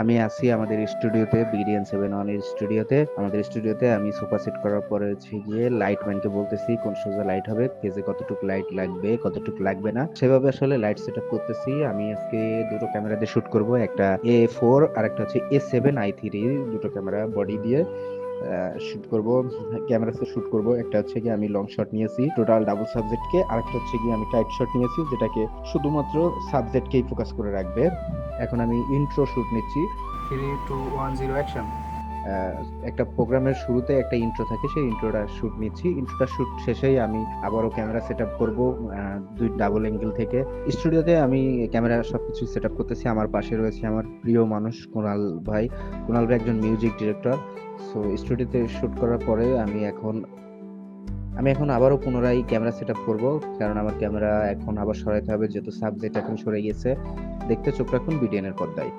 আমি আছি আমাদের স্টুডিওতে বিডিএন সেভেন ওয়ানের স্টুডিওতে। আমাদের স্টুডিওতে আমি সোফা সেট করার পরে হচ্ছে গিয়ে লাইটম্যানকে বলতেছি, কোন সোজা লাইট হবে পেজে কতটুকু লাইট লাগবে, কতটুকু লাগবে না। সেভাবে আসলে লাইট সেট আপ করতেছি। আমি আজকে দুটো ক্যামেরা দিয়ে শুট করব, একটা এ ফোর আর একটা হচ্ছে এ সেভেন আই থ্রি দুটো ক্যামেরা বডি দিয়ে শুট করব ক্যামেরাতে শুট করব। একটা হচ্ছে কি আমি লং শট নিয়েছি টোটাল ডাবল সাবজেক্টকে আরেকটা হচ্ছে কি আমি টাইট শট নিয়েছি, যেটাকে শুধুমাত্র সাবজেক্টকেই ফোকাস করে রাখবে। এখন আমি ইন্ট্রো শুট নিচ্ছি। Three two one zero action একটা প্রোগ্রামের শুরুতে একটা ইন্ট্রো থাকে সেই ইন্ট্রোটা শুট নিচ্ছি। ইন্ট্রোটা শুট শেষেই আমি আবারও ক্যামেরা সেট আপ করব দুই ডাবল অ্যাঙ্গেল থেকে। স্টুডিওতে আমি ক্যামেরা সব কিছু সেট আপ করতেছি। আমার পাশে রয়েছে আমার প্রিয় মানুষ কুণাল ভাই। কুণাল ভাই একজন মিউজিক ডিরেক্টর সো স্টুডিওতে শুট করার পরে আমি এখন আমি এখন আবারও পুনরায় ক্যামেরা সেট আপ করব, কারণ আমার ক্যামেরা এখন আবার সরাইতে হবে, যেহেতু সাবজেক্ট এখন সরে গেছে। দেখতে চোখ রাখুন বিডিএন এর পর্দায়।